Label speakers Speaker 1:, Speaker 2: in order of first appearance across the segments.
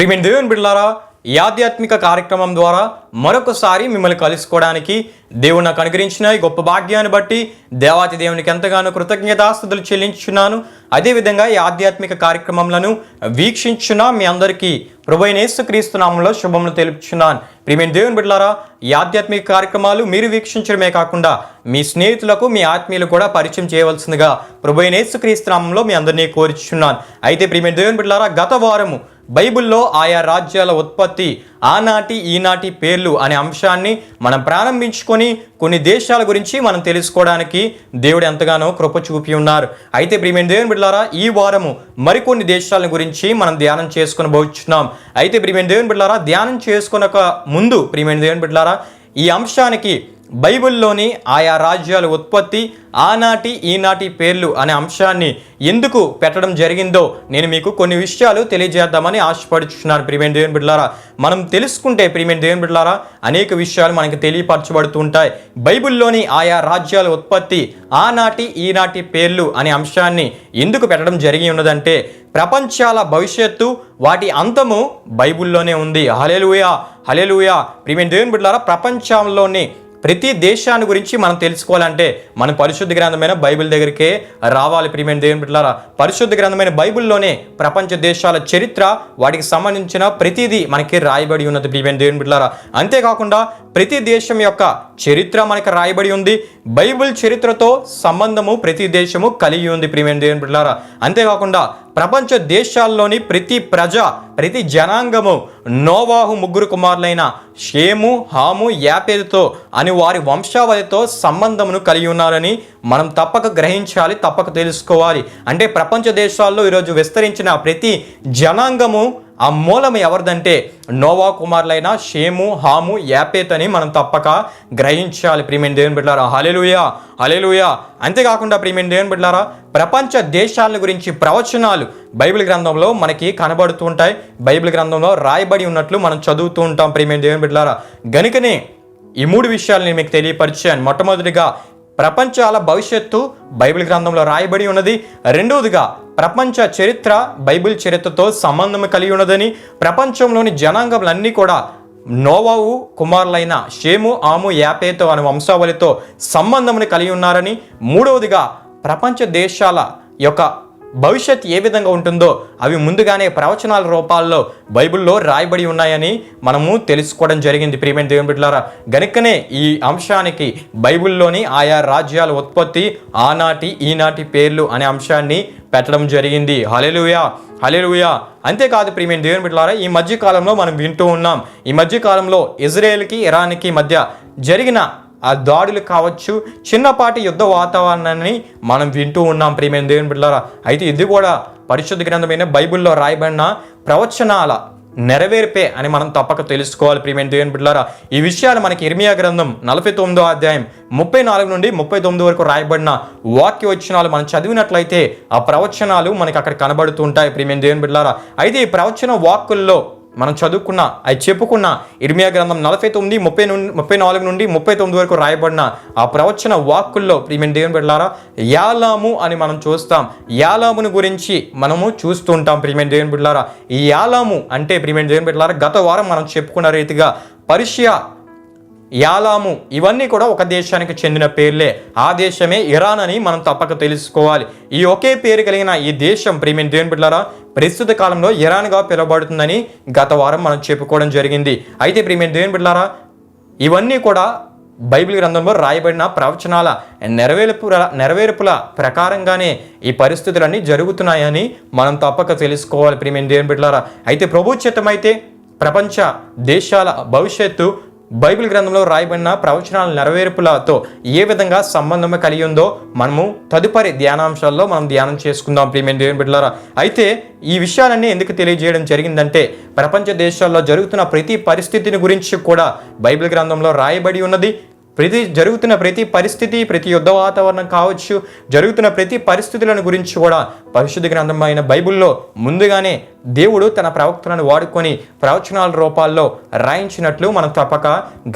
Speaker 1: ప్రియమైన దేవుని బిడ్డలారా ఈ ఆధ్యాత్మిక కార్యక్రమం ద్వారా మరొకసారి మిమ్మల్ని కలుసుకోవడానికి దేవుడు నాకు అనుగ్రహించిన ఈ గొప్ప భాగ్యాన్ని బట్టి దేవాతి దేవునికి ఎంతగానో కృతజ్ఞతాస్తుతులు చెల్లించున్నాను అదేవిధంగా ఈ ఆధ్యాత్మిక కార్యక్రమంలను వీక్షించున్న మీ అందరికీ ప్రభైనేసు క్రీస్తునామంలో శుభములు తెలుపుచున్నాను. ప్రియమైన దేవుని బిడ్డలారా ఈ ఆధ్యాత్మిక కార్యక్రమాలు మీరు వీక్షించడమే కాకుండా మీ స్నేహితులకు మీ ఆత్మీయులు కూడా పరిచయం చేయవలసిందిగా ప్రభైనేసు క్రీస్తునామంలో మీ అందరినీ కోరుచున్నాను అయితే ప్రియమైన దేవుని బిడ్డలారా గత వారము బైబిల్లో ఆయా రాజ్యాల ఉత్పత్తి ఆనాటి ఈనాటి పేర్లు అనే అంశాన్ని మనం ప్రారంభించుకొని కొన్ని దేశాల గురించి మనం తెలుసుకోవడానికి దేవుడు ఎంతగానో కృప చూపి ఉన్నారు. అయితే ప్రియమైన దేవుని బిడ్డలారా ఈ వారము మరికొన్ని దేశాల గురించి మనం ధ్యానం చేసుకుని పోచున్నాం అయితే ప్రియమైన దేవుని బిడ్డలారా ధ్యానం చేసుకునక ముందు ప్రియమైన దేవుని బిడ్డలారా ఈ అంశానికి బైబిల్లోని ఆయా రాజ్యాల ఉత్పత్తి ఆనాటి ఈనాటి పేర్లు అనే అంశాన్ని ఎందుకు పెట్టడం జరిగిందో నేను మీకు కొన్ని విషయాలు తెలియజేద్దామని ఆశపడుచున్నాను ప్రియమైన దేవుని బిడ్డలారా. మనం తెలుసుకుంటే ప్రియమైన దేవుని బిడ్డలారా అనేక విషయాలు మనకి తెలియపరచబడుతూ ఉంటాయి బైబిల్లోని ఆయా రాజ్యాల ఉత్పత్తి ఆనాటి ఈనాటి పేర్లు అనే అంశాన్ని ఎందుకు పెట్టడం జరిగి ఉన్నదంటే ప్రపంచాల భవిష్యత్తు వాటి అంతము బైబిల్లోనే ఉంది. హలేలుయా హలేలుయా ప్రియమైన దేవుని బిడ్డలారా ప్రపంచంలోని ప్రతి దేశాన్ని గురించి మనం తెలుసుకోవాలంటే మన పరిశుద్ధ గ్రంథమైన బైబిల్ దగ్గరికే రావాలి. ప్రియమైన దేవుని బిడ్డలారా పరిశుద్ధ గ్రంథమైన బైబిల్లోనే ప్రపంచ దేశాల చరిత్ర వాటికి సంబంధించిన ప్రతిదీ మనకి రాయబడి ఉన్నది. ప్రియమైన దేవుని బిడ్డలారా అంతేకాకుండా ప్రతి దేశం యొక్క చరిత్ర మనకి రాయబడి ఉంది. బైబిల్ చరిత్రతో సంబంధము ప్రతి దేశము కలిగి ఉంది. ప్రియమైన దేవుని బిడ్డలారా అంతేకాకుండా ప్రపంచ దేశాల్లోని ప్రతి ప్రజ ప్రతి జనాంగము నోవాహు ముగ్గురు కుమారులైన షేము హాము యాపేదుతో అని వారి వంశావళితో సంబంధమును కలిగి ఉన్నారని మనం తప్పక గ్రహించాలి తప్పక తెలుసుకోవాలి. అంటే ప్రపంచ దేశాల్లో ఈరోజు విస్తరించిన ప్రతి జనాంగము ఆ మూలం ఎవరిదంటే నోవా కుమారులైన షేము హాము యాపేత్ అని మనం తప్పక గ్రహించాలి. ప్రియమైన దేవుని బిడ్డారా హలేలుయా హలేలుయా అంతేకాకుండా ప్రియమైన దేవుని బిడ్డారా ప్రపంచ దేశాల గురించి ప్రవచనాలు బైబిల్ గ్రంథంలో మనకి కనబడుతూ ఉంటాయి. బైబిల్ గ్రంథంలో రాయబడి ఉన్నట్లు మనం చదువుతూ ఉంటాం. ప్రియమైన దేవుని బిడ్డారా గనుకనే ఈ మూడు విషయాలు నేను మీకు తెలియపరిచాను. మొట్టమొదటిగా ప్రపంచాల భవిష్యత్తు బైబిల్ గ్రంథంలో రాయబడి ఉన్నది. రెండవదిగా ప్రపంచ చరిత్ర బైబిల్ చరిత్రతో సంబంధం కలిగి ఉన్నదని ప్రపంచంలోని జనాంగములన్నీ కూడా నోవావు కుమారులైన షేము ఆము యాపేతో అనే వంశావళితో సంబంధమును కలిగి ఉన్నారని మూడవదిగా ప్రపంచ దేశాల యొక్క భవిష్యత్ ఏ విధంగా ఉంటుందో అవి ముందుగానే ప్రవచనాల రూపాల్లో బైబిల్లో రాయబడి ఉన్నాయని మనము తెలుసుకోవడం జరిగింది. ప్రియమైన దేవుని బిడ్డలారా గనుకనే ఈ అంశానికి బైబిల్లోని ఆయా రాజ్యాల ఉత్పత్తి ఆనాటి ఈనాటి పేర్లు అనే అంశాన్ని పెట్టడం జరిగింది. హలెలుయా హలెలుయా అంతేకాదు ప్రియమైన దేవుని బిడ్డలారా ఈ మధ్యకాలంలో మనం వింటూ ఉన్నాం. ఈ మధ్యకాలంలో ఇజ్రాయెల్కి ఇరాన్కి మధ్య జరిగిన ఆ దాడులు కావచ్చు చిన్నపాటి యుద్ధ వాతావరణాన్ని మనం వింటూ ఉన్నాం. ప్రియమైన దేవుని బిడ్డలారా అయితే ఇది కూడా పరిశుద్ధ గ్రంథమైన బైబిల్లో రాయబడిన ప్రవచనాల నెరవేర్పే అని మనం తప్పక తెలుసుకోవాలి. ప్రియమైన దేవుని బిడ్డలారా ఈ విషయాలు మనకి ఇర్మియా గ్రంథం నలభై తొమ్మిదో అధ్యాయం ముప్పై నాలుగు నుండి ముప్పై తొమ్మిది వరకు రాయబడిన వాక్య వచనాలు మనం చదివినట్లయితే ఆ ప్రవచనాలు మనకి అక్కడ కనబడుతుంటాయి ప్రియమైన దేవుని బిడ్డారా అయితే ఈ ప్రవచన వాక్కుల్లో మనం చదువుకున్న అది చెప్పుకున్న ఇర్మియా గ్రంథం నలభై తొమ్మిది ముప్పై నుండి ముప్పై నాలుగు నుండి ముప్పై తొమ్మిది వరకు రాయబడిన ఆ ప్రవచన వాక్కుల్లో ప్రియమైన దేవుని బిడ్డలారా యాలాము అని మనం చూస్తాం. యాలామును గురించి మనము చూస్తూ ఉంటాం ప్రియమైన దేవుని బిడ్డలారా. ఈ యాలాము అంటే ప్రియమైన దేవుని బిడ్డలారా గత వారం మనం చెప్పుకున్న రీతిగా పరిషియా యాలాము ఇవన్నీ కూడా ఒక దేశానికి చెందిన పేర్లే. ఆ దేశమే ఇరాన్ అని మనం తప్పక తెలుసుకోవాలి. ఈ ఒకే పేరు కలిగిన ఈ దేశం ప్రియమైన దేవుని బిడ్డారా ప్రస్తుత కాలంలో ఇరాన్గా పిలువబడుతుందని గత వారం మనం చెప్పుకోవడం జరిగింది. అయితే ప్రియమైన దేవుని బిడ్డారా ఇవన్నీ కూడా బైబిల్ గ్రంథంలో రాయబడిన ప్రవచనాల నెరవేర్పుల నెరవేర్పుల ప్రకారంగానే ఈ పరిస్థితులన్నీ జరుగుతున్నాయని మనం తప్పక తెలుసుకోవాలి ప్రియమైన దేవుని బిడ్డలారా. అయితే ప్రభు చిత్తమైతే ప్రపంచ దేశాల భవిష్యత్తు బైబిల్ గ్రంథంలో రాయబడిన ప్రవచనాల నెరవేర్పులతో ఏ విధంగా సంబంధం కలిగి ఉందో మనము తదుపరి ధ్యానాంశాల్లో మనం ధ్యానం చేసుకుందాం ప్రియమైన దేవుని బిడ్డలారా. అయితే ఈ విషయాలన్నీ ఎందుకు తెలియజేయడం జరిగిందంటే ప్రపంచ దేశాల్లో జరుగుతున్న ప్రతి పరిస్థితిని గురించి కూడా బైబిల్ గ్రంథంలో రాయబడి ఉన్నది. ప్రతి జరుగుతున్న ప్రతి పరిస్థితి ప్రతి యుద్ధ వాతావరణం కావచ్చు జరుగుతున్న ప్రతి పరిస్థితులను గురించి కూడా పరిశుద్ధ గ్రంథమైన బైబిల్లో ముందుగానే దేవుడు తన ప్రవక్తలను వాడుకొని ప్రవచనాల రూపాల్లో రాయించినట్లు మనం తప్పక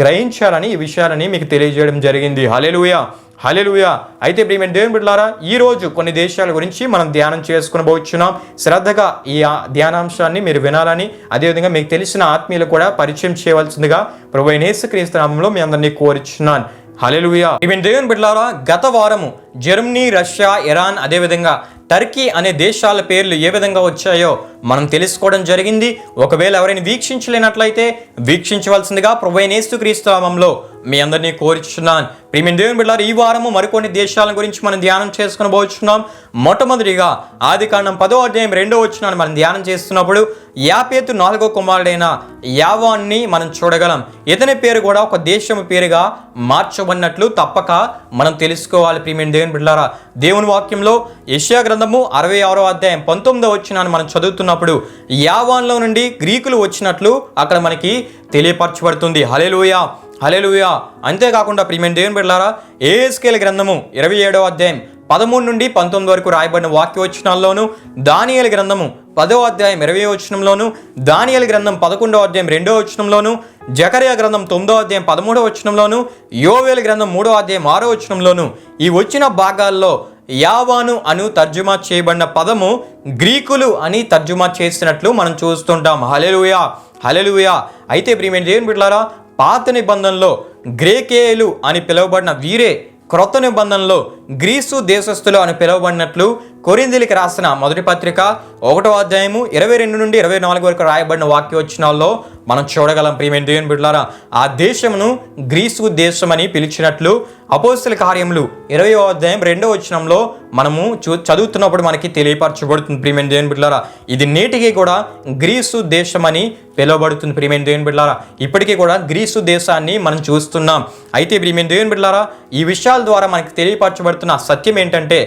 Speaker 1: గ్రహించాలని ఈ విషయాలని మీకు తెలియజేయడం జరిగింది. హలెలుయా హలెలుయా అయితే ప్రియమైన దేవుని బిడ్డలారా ఈ రోజు కొన్ని దేశాల గురించి మనం ధ్యానం చేసుకుని పోవచ్చున్నాం శ్రద్ధగా ఈ ధ్యానాంశాన్ని మీరు వినాలని అదేవిధంగా మీకు తెలిసిన ఆత్మీయులు కూడా పరిచయం చేయవలసిందిగా ప్రభు యేసుక్రీస్తు నామంలో మీ అందరినీ కోరుచున్నాను. హలెలుయా ప్రియమైన దేవుని బిడ్డలారా గత వారము జర్మనీ రష్యా ఇరాన్ అదేవిధంగా టర్కీ అనే దేశాల పేర్లు ఏ విధంగా వచ్చాయో మనం తెలుసుకోవడం జరిగింది. ఒకవేళ ఎవరైనా వీక్షించలేనట్లయితే వీక్షించవలసిందిగా ప్రభు క్రీస్తు నామంలో మీ అందరినీ కోరుచున్నాను. ప్రియమైన దేవుని బిడ్డారు ఈ వారము మరికొన్ని దేశాల గురించి మనం ధ్యానం చేసుకుని పోచున్నాం. మొట్టమొదటిగా ఆది కాండం పదో అధ్యాయం రెండో వచ్చినాను మనం ధ్యానం చేస్తున్నప్పుడు యాపేతు నాలుగో కుమారుడైన యావాన్ని మనం చూడగలం. ఇతని పేరు కూడా ఒక దేశం పేరుగా మార్చబడినట్లు తప్పక మనం తెలుసుకోవాలి. ప్రియమైన దేవుని బిడ్డారా దేవుని వాక్యంలో యెషయా గ్రంథము అరవై ఆరో అధ్యాయం పంతొమ్మిదో వచ్చినాను మనం చదువుతున్నప్పుడు యావాన్లో నుండి గ్రీకులు వచ్చినట్లు అక్కడ మనకి తెలియపరచబడుతుంది. హలేలుయా హలేలుయా అంతేకాకుండా ప్రియమైన దేవుని బిడ్డలారా ఏఎస్కేల గ్రంథము ఇరవై ఏడవ అధ్యాయం పదమూడు నుండి పంతొమ్మిది వరకు రాయబడిన వాక్యవచనాల్లోనూ దానియల గ్రంథము పదో అధ్యాయం ఇరవై వచనంలోను దానియల గ్రంథం పదకొండవ అధ్యాయం రెండవ వచనంలోను జకరియా గ్రంథం తొమ్మిదో అధ్యాయం పదమూడవ వచనంలోను యోవేల గ్రంథం మూడో అధ్యాయం ఆరో వచనంలోను ఈ వచ్చిన భాగాల్లో యావాను అను తర్జుమా చేయబడిన పదము గ్రీకులు అని తర్జుమా చేసినట్లు మనం చూస్తుంటాం. హలెలుయా హలెలుయా అయితే ప్రియమైన దేవుని బిడ్డారా పాత నిబంధనలో గ్రేకేయులు అని పిలువబడిన వీరే క్రొత్త నిబంధనలో గ్రీసు దేశస్థులు అని పిలువబడినట్లు కొరిందిలికి రాసిన మొదటి పత్రిక ఒకటో అధ్యాయము ఇరవై రెండు నుండి ఇరవై నాలుగు వరకు రాయబడిన వాక్యవచనాల్లో మనం చూడగలం. ప్రియమైన దేవుని బిడ్డలారా ఆ దేశమును గ్రీసు దేశమని పిలిచినట్లు అపోస్తుల కార్యములు ఇరవై అధ్యాయం రెండో వచనంలో మనము చూ చదువుతున్నప్పుడు మనకి తెలియపరచబడుతుంది. ప్రియమైన దేవుని బిడ్డలారా ఇది నేటికి కూడా గ్రీసు దేశమని పిలువబడుతుంది. ప్రియమైన దేవుని బిడ్డలారా ఇప్పటికీ కూడా గ్రీసు దేశాన్ని మనం చూస్తున్నాం. అయితే ప్రియమైన దేవుని బిడ్డలారా ఈ విషయాల ద్వారా మనకి తెలియపరచబడుతున్న సత్యం ఏంటంటే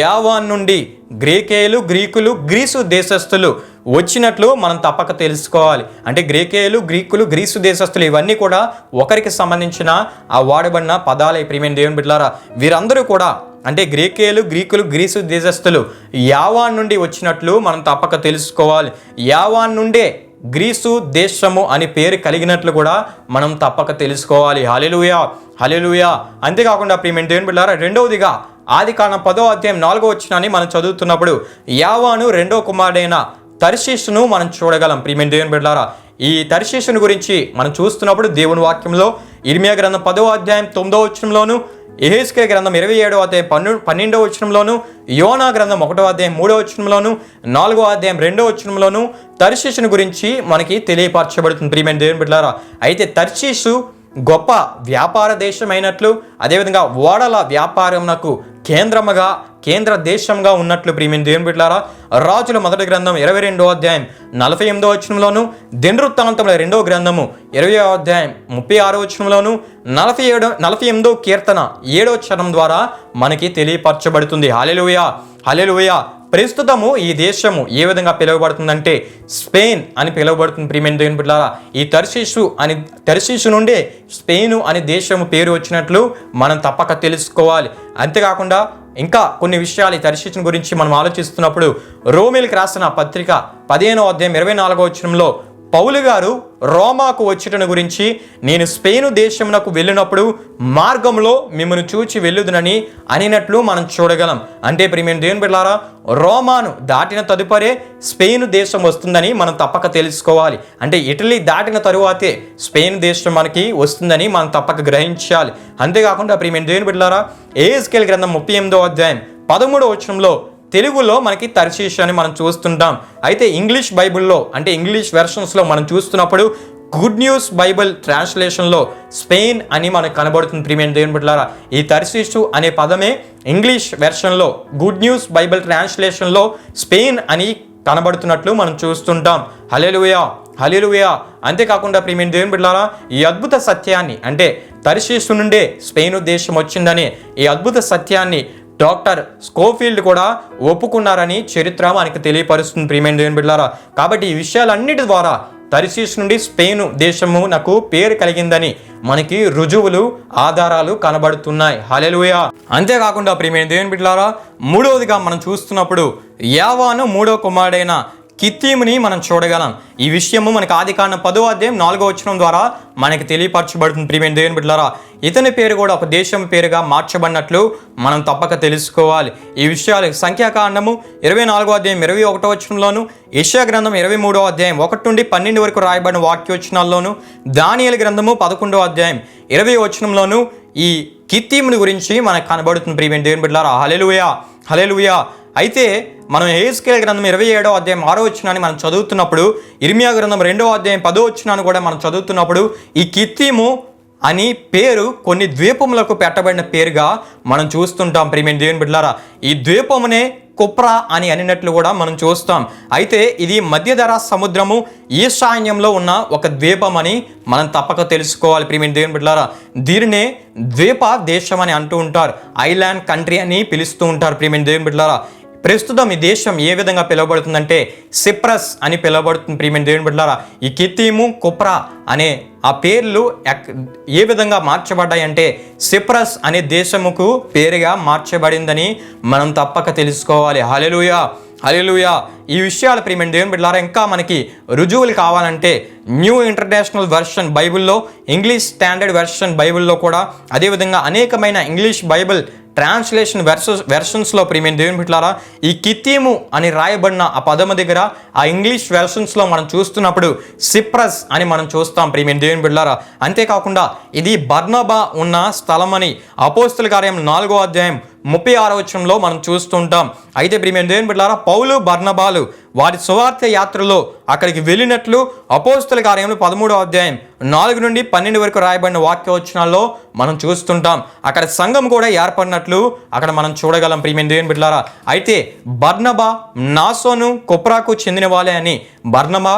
Speaker 1: యావాన్ నుండి గ్రీకేయులు గ్రీకులు గ్రీసు దేశస్థులు వచ్చినట్లు మనం తప్పక తెలుసుకోవాలి. అంటే గ్రీకేయులు గ్రీకులు గ్రీసు దేశస్థులు ఇవన్నీ కూడా ఒకరికి సంబంధించిన ఆ వాడబడిన పదాలే. ప్రియమైన దేవుని బిడ్డారా వీరందరూ కూడా అంటే గ్రీకేయులు గ్రీకులు గ్రీసు దేశస్థులు యావాన్ నుండి వచ్చినట్లు మనం తప్పక తెలుసుకోవాలి. యావాన్ నుండే గ్రీసు దేశము అని పేరు కలిగినట్లు కూడా మనం తప్పక తెలుసుకోవాలి. హలెలుయా హలెలుయా అంతేకాకుండా ప్రియమైన దేవుని బిడ్డారా రెండవదిగా ఆది కాలం పదో అధ్యాయం నాలుగో వచ్చినాన్ని మనం చదువుతున్నప్పుడు యావాను రెండో కుమారుడైన తర్శీషును మనం చూడగలం. ప్రియమైన దేవుని బిడ్డారా ఈ తర్శీషుని గురించి మనం చూస్తున్నప్పుడు దేవుని వాక్యంలో ఇర్మియా గ్రంథం పదో అధ్యాయం తొమ్మిదో వచనంలోను ఎహేస్కే గ్రంథం ఇరవై ఏడో అధ్యాయం పన్ను పన్నెండవ వచనంలోను యోనా గ్రంథం ఒకటో అధ్యాయం మూడో వచనంలోను నాలుగో అధ్యాయం రెండో వచనంలోను తర్శీషుని గురించి మనకి తెలియపరచబడుతుంది. ప్రియమైన దేవుని బిడ్డారా అయితే తర్శీషు గొప్ప వ్యాపార దేశమైనట్లు అదేవిధంగా ఓడల వ్యాపారంకు కేంద్రముగా కేంద్ర దేశంగా ఉన్నట్లు ప్రియమైన దేవుని బిడ్డారా రాజుల మొదటి గ్రంథం ఇరవై రెండో అధ్యాయం నలభై ఎనిమిదో వచనంలోను దినవృత్తాంతముల రెండో గ్రంథము ఇరవై అధ్యాయం ముప్పై ఆరో వచనంలోను నలభై ఏడో నలభై ఎనిమిదో కీర్తన ఏడో చరణం ద్వారా మనకి తెలియపరచబడుతుంది. హలెలుయా హలెలుయా ప్రస్తుతము ఈ దేశము ఏ విధంగా పిలువబడుతుందంటే స్పెయిన్ అని పిలువబడుతుంది ప్రియమైన దేవుని బిడ్డారా ఈ తర్శీషు అని తర్శీషు నుండే స్పెయిన్ అనే దేశము పేరు వచ్చినట్లు మనం తప్పక తెలుసుకోవాలి. అంతేకాకుండా ఇంకా కొన్ని విషయాలు ఈ తర్శీషుని గురించి మనం ఆలోచిస్తున్నప్పుడు రోమిల్కి రాసిన పత్రిక పదిహేనో అధ్యాయం ఇరవై నాలుగో వచనంలో పౌలు గారు రోమాకు వచ్చుటను గురించి నేను స్పెయిన్ దేశమునకు వెళ్ళినప్పుడు మార్గంలో మిమ్మల్ని చూచి వెళ్ళుదునని అనినట్లు మనం చూడగలం. అంటే ప్రియమైన దేవుని బిడ్డారా రోమాను దాటిన తదుపరే స్పెయిన్ దేశం వస్తుందని మనం తప్పక తెలుసుకోవాలి. అంటే ఇటలీ దాటిన తరువాతే స్పెయిన్ దేశం మనకి వస్తుందని మనం తప్పక గ్రహించాలి. అంతేకాకుండా ప్రియమైన దేవుని బిడ్డారా ఏఎస్కేల్ గ్రంథం ముప్పై ఎనిమిదో అధ్యాయం పదమూడో వచనంలో తెలుగులో మనకి తర్శీష్ అని మనం చూస్తుంటాం. అయితే ఇంగ్లీష్ బైబిల్లో అంటే ఇంగ్లీష్ వెర్షన్స్లో మనం చూస్తున్నప్పుడు గుడ్ న్యూస్ బైబిల్ ట్రాన్స్లేషన్లో స్పెయిన్ అని మనకు కనబడుతుంది ప్రీమియం దేవుని బిడ్డలారా. ఈ తర్శీషు అనే పదమే ఇంగ్లీష్ వెర్షన్లో గుడ్ న్యూస్ బైబిల్ ట్రాన్స్లేషన్లో స్పెయిన్ అని కనబడుతున్నట్లు మనం చూస్తుంటాం. హలేలుయా హలేలుయా అంతేకాకుండా ప్రియమైన దేవుని బిడ్డలారా ఈ అద్భుత సత్యాన్ని అంటే తరిశీసు నుండే స్పెయిన్ దేశం వచ్చిందని ఈ అద్భుత సత్యాన్ని డాక్టర్ స్కోఫీల్డ్ కూడా ఒప్పుకున్నారని చరిత్ర మనకి తెలియపరుస్తుంది ప్రియమైన దేవుని బిడ్డలారా. కాబట్టి ఈ విషయాలన్నిటి ద్వారా తరిశీస్ నుండి స్పెయిన్ దేశము నాకు పేరు కలిగిందని మనకి రుజువులు ఆధారాలు కనబడుతున్నాయి. హలెలుయా అంతేకాకుండా ప్రియమైన దేవుని బిడ్డలారా మూడవదిగా మనం చూస్తున్నప్పుడు యావాను మూడో కుమారుడైన కిత్తీముని మనం చూడగలం. ఈ విషయము మనకు ఆది కాండం పదో అధ్యాయం నాలుగో వచనం ద్వారా మనకి తెలియపరచబడుతుంది. ప్రియమైన దేవుని బిడ్డలారా ఇతని పేరు కూడా ఒక దేశం పేరుగా మార్చబడినట్లు మనం తప్పక తెలుసుకోవాలి. ఈ విషయాలు సంఖ్యాకాండము ఇరవై నాలుగో అధ్యాయం ఇరవై ఒకటో వచనంలోను యశా గ్రంథం ఇరవై మూడో అధ్యాయం ఒకటి నుండి పన్నెండు వరకు రాయబడిన వాక్యోచనాల్లోను దానియల గ్రంథము పదకొండో అధ్యాయం ఇరవై వచనంలోను ఈ కిత్తీముని గురించి మనకు కనబడుతుంది. ప్రియమైన దేవుని బిడ్డలారా హలెలుయా హలెలుయా అయితే మనం ఏస్కేల్ గ్రంథం ఇరవై ఏడో అధ్యాయం ఆరో వచ్చినాన్ని మనం చదువుతున్నప్పుడు ఇర్మియా గ్రంథం రెండో అధ్యాయం పదో వచ్చినాన్ని కూడా మనం చదువుతున్నప్పుడు ఈ కిత్తీము అని పేరు కొన్ని ద్వీపములకు పెట్టబడిన పేరుగా మనం చూస్తుంటాం. ప్రియమైన దేవుని బిడ్డలారా ఈ ద్వీపమునే కుప్రా అని అనినట్లు కూడా మనం చూస్తాం. అయితే ఇది మధ్యధర సముద్రము ఈశాన్యంలో ఉన్న ఒక ద్వీపం అని మనం తప్పక తెలుసుకోవాలి. ప్రియమైన దేవుని బిడ్డలారా దీనినే ద్వీప దేశం అని అంటూ ఉంటారు. ఐలాండ్ కంట్రీ అని పిలుస్తూ ఉంటారు. ప్రియమైన దేవుని బిడ్డలారా ప్రస్తుతం ఈ దేశం ఏ విధంగా పిలువబడుతుందంటే సిప్రస్ అని పిలువబడుతుంది ప్రియమైన దేవుని బిడ్డారా ఈ కితీము కుప్రా అనే ఆ పేర్లు ఎక్- ఏ విధంగా మార్చబడ్డాయంటే సిప్రస్ అనే దేశముకు పేరుగా మార్చబడిందని మనం తప్పక తెలుసుకోవాలి. హలెలుయా హలెలుయా ఈ విషయాలు ప్రియమైన దేవుని బిడ్డారా ఇంకా మనకి రుజువులు కావాలంటే న్యూ ఇంటర్నేషనల్ వెర్షన్ బైబిల్లో ఇంగ్లీష్ స్టాండర్డ్ వెర్షన్ బైబిల్లో కూడా అదేవిధంగా అనేకమైన ఇంగ్లీష్ బైబిల్ ట్రాన్స్లేషన్ వెర్సెస్ వెర్షన్స్లో ప్రియమైన దేవుని బిట్లారా ఈ కితీము అని రాయబడిన ఆ పదము దగ్గర ఆ ఇంగ్లీష్ వెర్షన్స్లో మనం చూస్తున్నప్పుడు సిప్రస్ అని మనం చూస్తాం ప్రియమైన దేవుని బిడ్డలారా. అంతేకాకుండా ఇది బర్నబా ఉన్న స్థలమని అపోస్తుల కార్యం నాలుగో అధ్యాయం ముప్పై ఆరో వచనంలో మనం చూస్తుంటాం. అయితే ప్రియమైన దేవుని బిడ్డలారా పౌలు బర్నబాలు వారి సువార్త యాత్రలో అక్కడికి వెళ్ళినట్లు అపోస్తుల కార్యంలో పదమూడో అధ్యాయం నాలుగు నుండి పన్నెండు వరకు రాయబడిన వాక్యవచనాల్లో మనం చూస్తుంటాం. అక్కడ సంఘం కూడా ఏర్పడినట్లు అక్కడ మనం చూడగలం ప్రియమైన దేవుని బిడ్డలారా. అయితే బర్ణబా నాసోను కుప్రాకు చెందిన వాళ్ళే అని బర్ణబా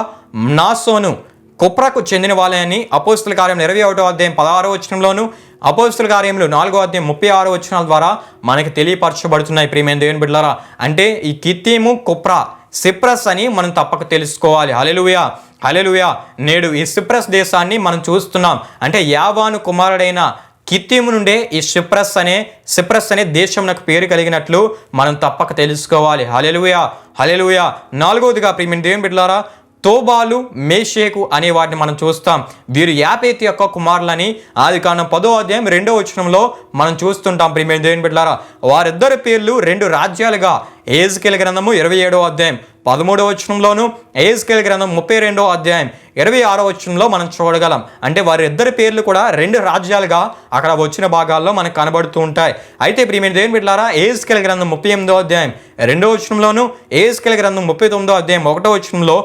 Speaker 1: నాసోను కుప్రాకు చెందిన వాళ్ళే అని అపోస్తుల కార్యం ఇరవై ఒకటో అధ్యాయం పదహారో వచనంలోను అపోస్తుల కార్యంలో నాలుగో అధ్యాయం ముప్పై ఆరో వచనాల ద్వారా మనకి తెలియపరచబడుతున్నాయి ప్రియమైన దేవుని బిడ్డారా అంటే ఈ కిత్తీము కుప్రా సిప్రస్ అని మనం తప్పక తెలుసుకోవాలి. హలెలుయా హలెలుయా నేడు ఈ సిప్రస్ దేశాన్ని మనం చూస్తున్నాం. అంటే యావాను కుమారుడైన కిత్తీము నుండే ఈ సిప్రస్ అనే సిప్రస్ అనే దేశం నాకు పేరు కలిగినట్లు మనం తప్పక తెలుసుకోవాలి. హలెలుయా హలెలుయా నాలుగవదిగా ప్రియమైన దేవుని బిడ్డలారా తోబాలు మేషేకు అనే వాటిని మనం చూస్తాం. వీరు యాపేతి యొక్క కుమారులని ఆది కాండం పదో అధ్యాయం రెండో వచనంలో మనం చూస్తుంటాం. ప్రియమైన దేవుని బిడ్డారా వారిద్దరి పేర్లు రెండు రాజ్యాలుగా ఏజ్కేల్ గ్రంథము ఇరవై ఏడో అధ్యాయం పదమూడవ వచనంలోను ఏజ్కేల్ గ్రంథం ముప్పై రెండో అధ్యాయం ఇరవై ఆరో వచనంలో మనం చూడగలం. అంటే వారిద్దరి పేర్లు కూడా రెండు రాజ్యాలుగా అక్కడ వచ్చిన భాగాల్లో మనకు కనబడుతూ ఉంటాయి. అయితే ప్రియమైన దేవుని బిడ్డారా ఏజ్కేల్ గ్రంథం ముప్పై ఎనిమిదో అధ్యాయం రెండో వచనంలోను ఏజ్కేల్ గ్రంథం ముప్పై తొమ్మిదో అధ్యాయం ఒకటో వచనంలో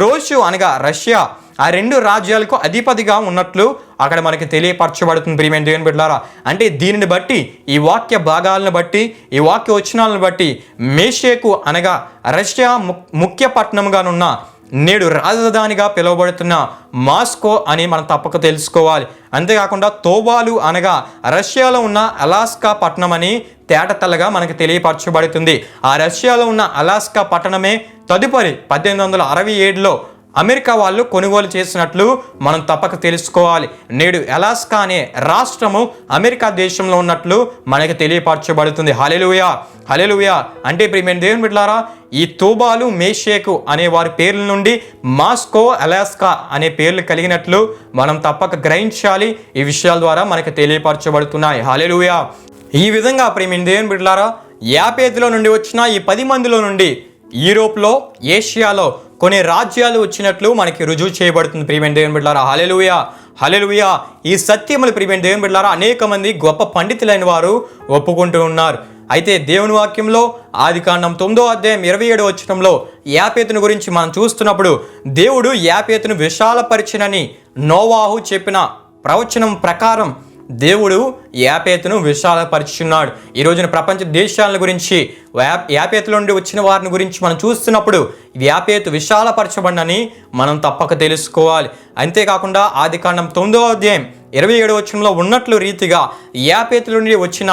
Speaker 1: రోషు అనగా రష్యా ఆ రెండు రాజ్యాలకు అధిపతిగా ఉన్నట్లు అక్కడ మనకి తెలియపరచబడుతుంది ప్రియమైన దేవుని బిడ్డలారా. అంటే దీనిని బట్టి ఈ వాక్య భాగాలను బట్టి ఈ వాక్య వచనాలను బట్టి మేషేకు అనగా రష్యా ము- ముఖ్య పట్టణంగానున్న నేడు రాజధానిగా పిలువబడుతున్న మాస్కో అని మనం తప్పక తెలుసుకోవాలి. అంతేకాకుండా తోబాలు అనగా రష్యాలో ఉన్న అలాస్కా పట్టణం అని తేటతల్లగా మనకు తెలియపరచబడుతుంది. ఆ రష్యాలో ఉన్న అలాస్కా పట్టణమే తదుపరి పద్దెనిమిది వందల అరవై ఏడులో అమెరికా వాళ్ళు కొనుగోలు చేసినట్లు మనం తప్పక తెలుసుకోవాలి. నేడు ఎలాస్కా అనే రాష్ట్రము అమెరికా దేశంలో ఉన్నట్లు మనకి తెలియపరచబడుతుంది. హలెలుయా హలెలుయా అంటే ప్రియమైన దేవుని బిడ్డారా ఈ తూబాలు మేషేకు అనే వారి పేర్ల నుండి మాస్కో అలాస్కా అనే పేర్లు కలిగినట్లు మనం తప్పక గ్రహించాలి. ఈ విషయాల ద్వారా మనకి తెలియపరచబడుతున్నాయి. హలెలుయా ఈ విధంగా ప్రియమైన దేవుని బిడ్డారా యాపేదిలో నుండి వచ్చిన ఈ పది మందిలో నుండి యూరోప్లో ఏషియాలో కొన్ని రాజ్యాలు వచ్చినట్లు మనకి రుజువు చేయబడుతుంది. ప్రియమైన దేవుని బిడ్డారా హలెలుయా హలెలుయా ఈ సత్యములు ప్రియమైన దేవుని బిడ్డారా అనేక మంది గొప్ప పండితులైన వారు ఒప్పుకుంటూ ఉన్నారు. అయితే దేవుని వాక్యంలో ఆది కాండం తొమ్మిదో అధ్యాయం ఇరవై ఏడు వచ్చటంలో యాపేతుని గురించి మనం చూస్తున్నప్పుడు దేవుడు యాపేతును విశాలపరిచినని నోవాహు చెప్పిన ప్రవచనం ప్రకారం దేవుడు యాపేతును విశాలపరుచున్నాడు ఈ రోజున ప్రపంచ దేశాల గురించి యా- యాపేతుల నుండి వచ్చిన వారిని గురించి మనం చూస్తున్నప్పుడు వ్యాపేతు విశాలపరచబడినని మనం తప్పక తెలుసుకోవాలి. అంతేకాకుండా ఆది కాండం తొమ్మిదవ అధ్యాయం ఇరవై ఏడవ వచనంలో ఉన్నట్లు రీతిగా యాపేతుల నుండి వచ్చిన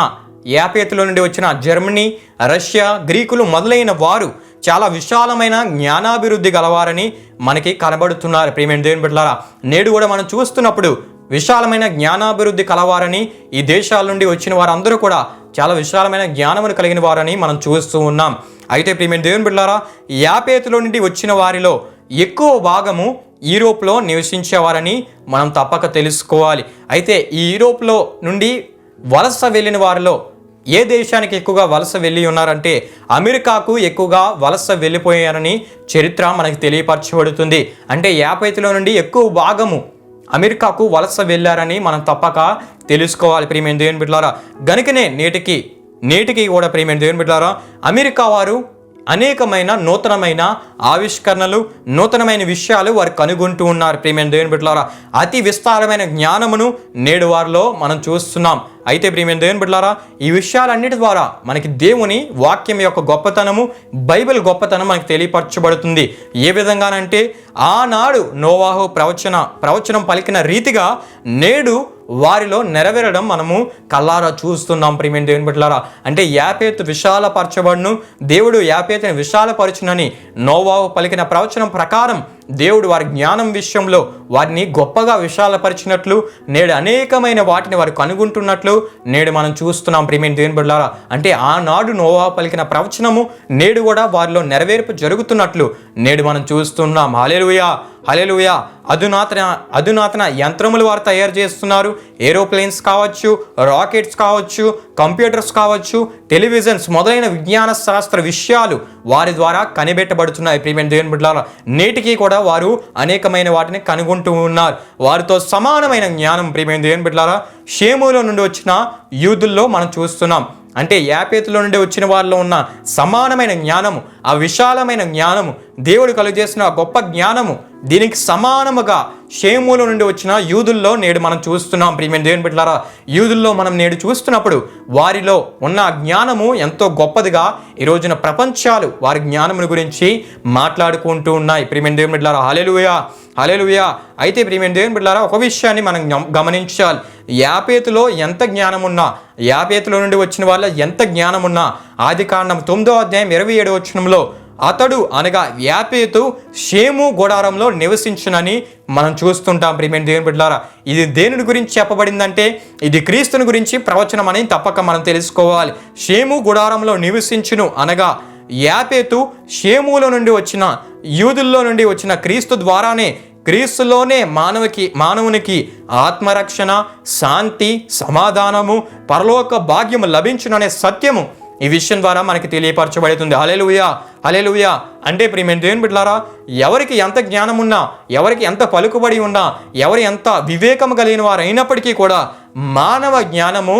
Speaker 1: యాపేతుల నుండి వచ్చిన జర్మనీ రష్యా గ్రీకులు మొదలైన వారు చాలా విశాలమైన జ్ఞానాభివృద్ధి గలవారని మనకి కనబడుతున్నారు. ప్రియమైన దేవుని బిడ్డలారా నేడు కూడా మనం చూస్తున్నప్పుడు విశాలమైన జ్ఞానాభివృద్ధి కలవారని ఈ దేశాల నుండి వచ్చిన వారందరూ కూడా చాలా విశాలమైన జ్ఞానమును కలిగిన వారని మనం చూస్తూ ఉన్నాం. అయితే ప్రియమైన దేవుని బిడ్డారా యాపేతులో నుండి వచ్చిన వారిలో ఎక్కువ భాగము యూరోప్లో నివసించేవారని మనం తప్పక తెలుసుకోవాలి. అయితే ఈ యూరోప్లో నుండి వలస వెళ్ళిన వారిలో ఏ దేశానికి ఎక్కువగా వలస వెళ్ళి ఉన్నారంటే అమెరికాకు ఎక్కువగా వలస వెళ్ళిపోయారని చరిత్ర మనకి తెలియపరచబడుతుంది. అంటే యాపైతులో నుండి ఎక్కువ భాగము అమెరికాకు వలస వెళ్ళారని మనం తప్పక తెలుసుకోవాలి ప్రియమైన దేవుని బిడ్డలారా. గనుకనే నేటికి నేటికి కూడా ప్రియమైన దేవుని బిడ్డలారా అమెరికా వారు అనేకమైన నూతనమైన ఆవిష్కరణలు నూతనమైన విషయాలు వారు కనుగొంటూ ఉన్నారు. ప్రియమైన దేవుని బిడ్డలారా అతి విస్తారమైన జ్ఞానమును నేడు వారిలో మనం చూస్తున్నాం. అయితే ప్రియమైన దేవుని బిడ్డలారా ఈ విషయాలన్నిటి ద్వారా మనకి దేవుని వాక్యం యొక్క గొప్పతనము బైబిల్ గొప్పతనం మనకు తెలియపరచబడుతుంది. ఏ విధంగానంటే ఆనాడు నోవాహు ప్రవచన ప్రవచనం పలికిన రీతిగా నేడు వారిలో నెరవేరడం మనము కల్లారా చూస్తున్నాం ప్రియమైన దేవుని బిడ్డలారా. అంటే యాపేతు విశాలపరచబడును. దేవుడు యాపేతుని విశాలపరచునని నోవాహు పలికిన ప్రవచనం ప్రకారం దేవుడు వారి జ్ఞానం విషయంలో వారిని గొప్పగా విశాలపరిచినట్లు నేడు అనేకమైన వాటిని వారు కనుగొంటున్నట్లు నేడు మనం చూస్తున్నాం. ప్రియమైన దేవుని బిడ్డారా అంటే ఆనాడు నోవా పలికిన ప్రవచనము నేడు కూడా వారిలో నెరవేర్పు జరుగుతున్నట్లు నేడు మనం చూస్తున్నాం. హాలేలుయా హలెలుయా అధునాతన అధునాతన యంత్రములు వారు తయారు చేస్తున్నారు. ఏరోప్లేన్స్ కావచ్చు రాకెట్స్ కావచ్చు కంప్యూటర్స్ కావచ్చు టెలివిజన్స్ మొదలైన విజ్ఞాన శాస్త్ర విషయాలు వారి ద్వారా కనిపెట్టబడుతున్నాయి. ప్రియమైన దేవుని బిడ్డారా నేటికి కూడా వారు అనేకమైన వాటిని కనుగొంటూ ఉన్నారు. వారితో సమానమైన జ్ఞానం ప్రియమైన దేవుని బిడ్డలారా షేములో నుండి వచ్చిన యూదుల్లో మనం చూస్తున్నాం. అంటే యాపేతులో నుండి వచ్చిన వారిలో ఉన్న సమానమైన జ్ఞానము ఆ విశాలమైన జ్ఞానము దేవుడు కలుగజేసిన గొప్ప జ్ఞానము దీనికి సమానముగా షేముల నుండి వచ్చిన యూదుల్లో నేడు మనం చూస్తున్నాం. ప్రియమైన దేవుని బిడ్డలారా యూదుల్లో మనం నేడు చూస్తున్నప్పుడు వారిలో ఉన్న జ్ఞానము ఎంతో గొప్పదిగా ఈ రోజున ప్రపంచాలు వారి జ్ఞానమును గురించి మాట్లాడుకుంటూ ఉన్నాయి. ప్రియమైన దేవుని బిడ్డలారా హలెలుయా హలెలుయా అయితే ప్రియమైన దేవుని బిడ్డలారా ఒక విషయాన్ని మనం గమనించాలి. యాపేతులో ఎంత జ్ఞానం ఉన్నా యాపేతులో నుండి వచ్చిన వాళ్ళ ఎంత జ్ఞానం ఉన్నా ఆది కాండం తొమ్మిదో అధ్యాయం ఇరవై ఏడు వచ్చినంలో అతడు అనగా యాపేతు షేము గుడారంలో నివసించునని మనం చూస్తుంటాం ప్రియమైన దేవుని బిడ్డారా ఇది దేనిని గురించి చెప్పబడిందంటే ఇది క్రీస్తుని గురించి ప్రవచనం అని తప్పక మనం తెలుసుకోవాలి. షేము గుడారంలో నివసించును అనగా యాపేతు షేములో నుండి వచ్చిన యూదుల్లో నుండి వచ్చిన క్రీస్తు ద్వారానే క్రీస్తులోనే మానవుకి మానవునికి ఆత్మరక్షణ శాంతి సమాధానము పరలోక భాగ్యము లభించుననే సత్యము ఈ విషయం ద్వారా మనకి తెలియపరచబడుతుంది. హలేలుయా హలేలుయా అంటే ప్రియమైన దేవుని బిడ్డలారా ఎవరికి ఎంత జ్ఞానం ఉన్నా ఎవరికి ఎంత పలుకుబడి ఉన్నా ఎవరు ఎంత వివేకం కలిగిన వారు అయినప్పటికీ కూడా మానవ జ్ఞానము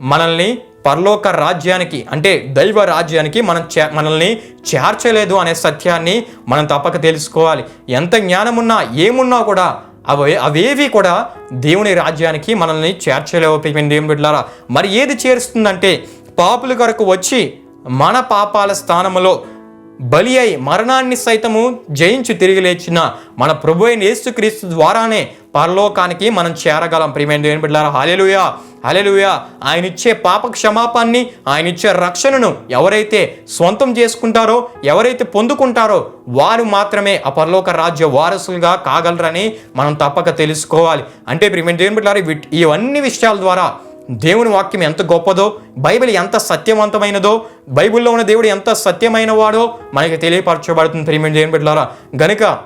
Speaker 1: మనల్ని పరలోక రాజ్యానికి అంటే దైవ రాజ్యానికి మనం చే మనల్ని చేర్చలేదు అనే సత్యాన్ని మనం తప్పక తెలుసుకోవాలి. ఎంత జ్ఞానమున్నా ఏమున్నా కూడా అవి అవేవి కూడా దేవుని రాజ్యానికి మనల్ని చేర్చలేవు ప్రియమైన దేవుని బిడ్డలారా. మరి ఏది చేరుస్తుందంటే పాపుల కొరకు వచ్చి మన పాపాల స్థానములో బలి అయి మరణాన్ని సైతము జయించి తిరిగి లేచిన మన ప్రభు అయిన యేసుక్రీస్తు ద్వారానే పరలోకానికి మనం చేరగలం. ప్రియమైన దేవుని బిడ్డారా హాలెలుయా హాలెలుయా ఆయన ఇచ్చే పాప క్షమాపాన్ని ఆయన ఇచ్చే రక్షణను ఎవరైతే సొంతం చేసుకుంటారో ఎవరైతే పొందుకుంటారో వారు మాత్రమే ఆ పరలోక రాజ్య వారసులుగా కాగలరని మనం తప్పక తెలుసుకోవాలి. అంటే ప్రియమైన దేవుని బిడ్డారా ఇవన్నీ విషయాల ద్వారా దేవుని వాక్యం ఎంత గొప్పదో బైబిల్ ఎంత సత్యవంతమైనదో బైబిల్లో ఉన్న దేవుడు ఎంత సత్యమైన వాడో మనకి తెలియపరచబడుతుంది ప్రియమైన దేవుని బిడ్డలారా. గనుక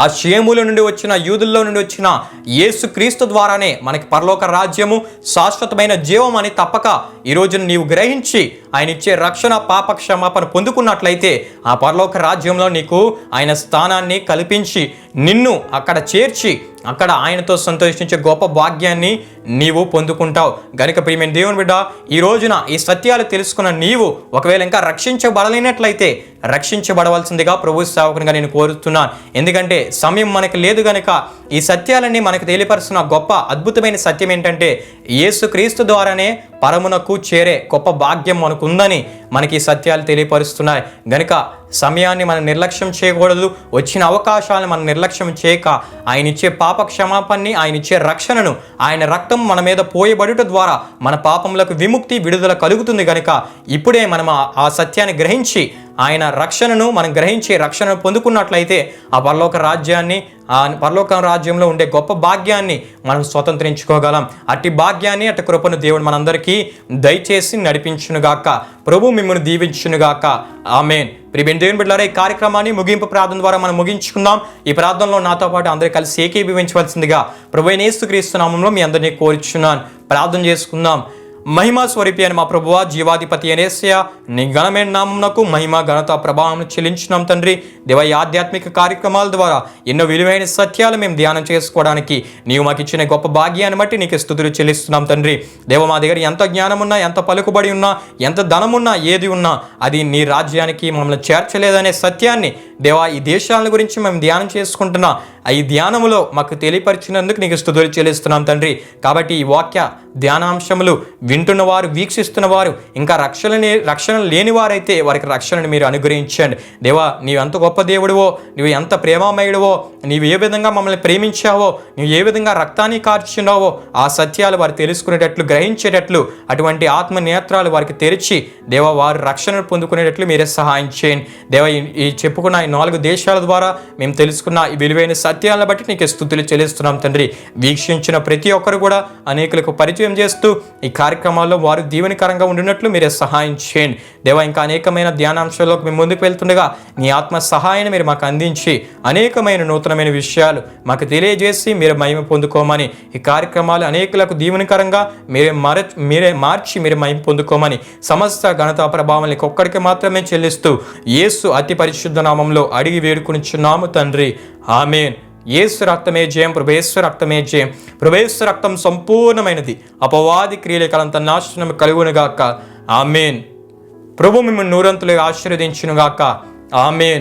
Speaker 1: ఆ షేముల నుండి వచ్చిన యూదుల్లో నుండి వచ్చిన యేసుక్రీస్తు ద్వారానే మనకి పరలోక రాజ్యము శాశ్వతమైన జీవం అని తప్పక ఈ రోజున నీవు గ్రహించి ఆయన ఇచ్చే రక్షణ పాప క్షమాపణ పొందుకున్నట్లయితే ఆ పరలోక రాజ్యంలో నీకు ఆయన స్థానాన్ని కల్పించి నిన్ను అక్కడ చేర్చి అక్కడ ఆయనతో సంతోషించే గొప్ప భాగ్యాన్ని నీవు పొందుకుంటావు. గనుక ప్రియమైన దేవుని బిడ్డ ఈ రోజున ఈ సత్యాలు తెలుసుకున్న నీవు ఒకవేళ ఇంకా రక్షించబడలేనట్లయితే రక్షించబడవలసిందిగా ప్రభు సేవకునిగా నేను కోరుతున్నాను. ఎందుకంటే సమయం మనకు లేదు గనుక ఈ సత్యాలన్నీ మనకు తెలియపరుస్తున్న గొప్ప అద్భుతమైన సత్యం ఏంటంటే యేసుక్రీస్తు ద్వారానే పరమునకు చేరే గొప్ప భాగ్యం మనకు ఉందని మనకి సత్యాలు తెలియపరుస్తున్నాయి. గనుక సమయాన్ని మనం నిర్లక్ష్యం చేయకూడదు. వచ్చిన అవకాశాలను మనం నిర్లక్ష్యం చేయక ఆయన ఇచ్చే పాప క్షమాపణని ఆయన ఇచ్చే రక్షణను ఆయన రక్తం మన మీద పోయబడుట ద్వారా మన పాపములకు విముక్తి విడుదల కలుగుతుంది గనుక ఇప్పుడే మనం ఆ సత్యాన్ని గ్రహించి ఆయన రక్షణను మనం గ్రహించి రక్షణను పొందుకున్నట్లయితే ఆ పరలోక రాజ్యాన్ని ఆ పరలోక రాజ్యంలో ఉండే గొప్ప భాగ్యాన్ని మనం స్వతంత్రించుకోగలం. అట్టి భాగ్యాన్ని అట్టి కృపను దేవుడు మనందరికీ దయచేసి నడిపించునుగాక. ప్రభు మిమ్మల్ని దీవించునుగాక. ఆమెన్. ప్రిబిన్ దేవుని బిడ్డారా ఈ కార్యక్రమాన్ని ముగింపు ప్రార్థన ద్వారా మనం ముగించుకుందాం. ఈ ప్రార్థనలో నాతో పాటు అందరూ కలిసి ఏకీభవించవలసిందిగా ప్రభు క్రీస్తు నామంలో మీ అందరినీ కోరుచున్నాను. ప్రార్థన చేసుకుందాం. మహిమా స్వరూపి అని మా ప్రభువ జీవాధిపతి అనేసయ నీ ఘనమైన నామమునకు మహిమ ఘనత ప్రభావం చెల్లించినాం తండ్రి. దేవ ఈ ఆధ్యాత్మిక కార్యక్రమాల ద్వారా ఎన్నో విలువైన సత్యాలు మేము ధ్యానం చేసుకోవడానికి నీవు మాకు ఇచ్చిన గొప్ప భాగ్యాన్ని బట్టి నీకు స్థుతులు చెల్లిస్తున్నాం తండ్రి. దేవ మా దగ్గర ఎంత జ్ఞానం ఉన్నా ఎంత పలుకుబడి ఉన్నా ఎంత ధనం ఉన్నా ఏది ఉన్నా అది నీ రాజ్యానికి మమ్మల్ని చేర్చలేదనే సత్యాన్ని దేవా ఈ దేశాల గురించి మేము ధ్యానం చేసుకుంటున్నా ఈ ధ్యానములో మాకు తెలియపరిచినందుకు నీకు స్థుతులు చెల్లిస్తున్నాం తండ్రి. కాబట్టి ఈ వాక్య ధ్యానాంశములు వింటున్న వారు వీక్షిస్తున్న వారు ఇంకా రక్షణ రక్షణ లేని వారైతే వారికి రక్షణను మీరు అనుగ్రహించండి. దేవా నీవు ఎంత గొప్ప దేవుడివో నువ్వు ఎంత ప్రేమామయుడివో నీవు ఏ విధంగా మమ్మల్ని ప్రేమించావో నువ్వు ఏ విధంగా రక్తాన్ని కార్చున్నావో ఆ సత్యాలు వారు తెలుసుకునేటట్లు గ్రహించేటట్లు అటువంటి ఆత్మ నేత్రాలు వారికి తెరిచి దేవా వారు రక్షణను పొందుకునేటట్లు మీరే సహాయం చేయండి. దేవ ఈ- చెప్పుకున్న ఈ నాలుగు దేశాల ద్వారా మేము తెలుసుకున్న ఈ విలువైన సత్యాలను బట్టి నీకు స్థుతులు చెల్లిస్తున్నాం తండ్రి. వీక్షించిన ప్రతి ఒక్కరు కూడా అనేకులకు పరిచయం చేస్తూ ఈ కార్యక్రమాల్లో వారు దీవెనకరంగా ఉండినట్లు మీరే సహాయం చేయండి. దేవా ఇంకా అనేకమైన ధ్యానాంశాల్లోకి మేము ముందుకు వెళ్తుండగా నీ ఆత్మ సహాయాన్ని మీరు మాకు అందించి అనేకమైన నూతనమైన విషయాలు మాకు తెలియజేసి మీరు మహిమ పొందుకోమని ఈ కార్యక్రమాలు అనేకులకు దీవెనకరంగా మీరే మర మీరే మార్చి మీరు మహిమ పొందుకోమని సమస్త ఘనత ప్రభావాన్ని ఒక్కడికి మాత్రమే చెల్లిస్తూ యేసు అతి పరిశుద్ధ నామంలో అడిగి వేడుకునిచున్నాము తండ్రి. ఆమెన్. యేసు రక్తమే జయం ప్రభేశ్వర రక్తమే జయం. ప్రభేశ్వర రక్తం సంపూర్ణమైనది. అపవాది క్రియలకంత నాశనం కలుగునుగాక ఆమెన్. ప్రభు మిమ్మల్ని నూరంతులుగా ఆశీర్వదించునుగాక ఆమెన్.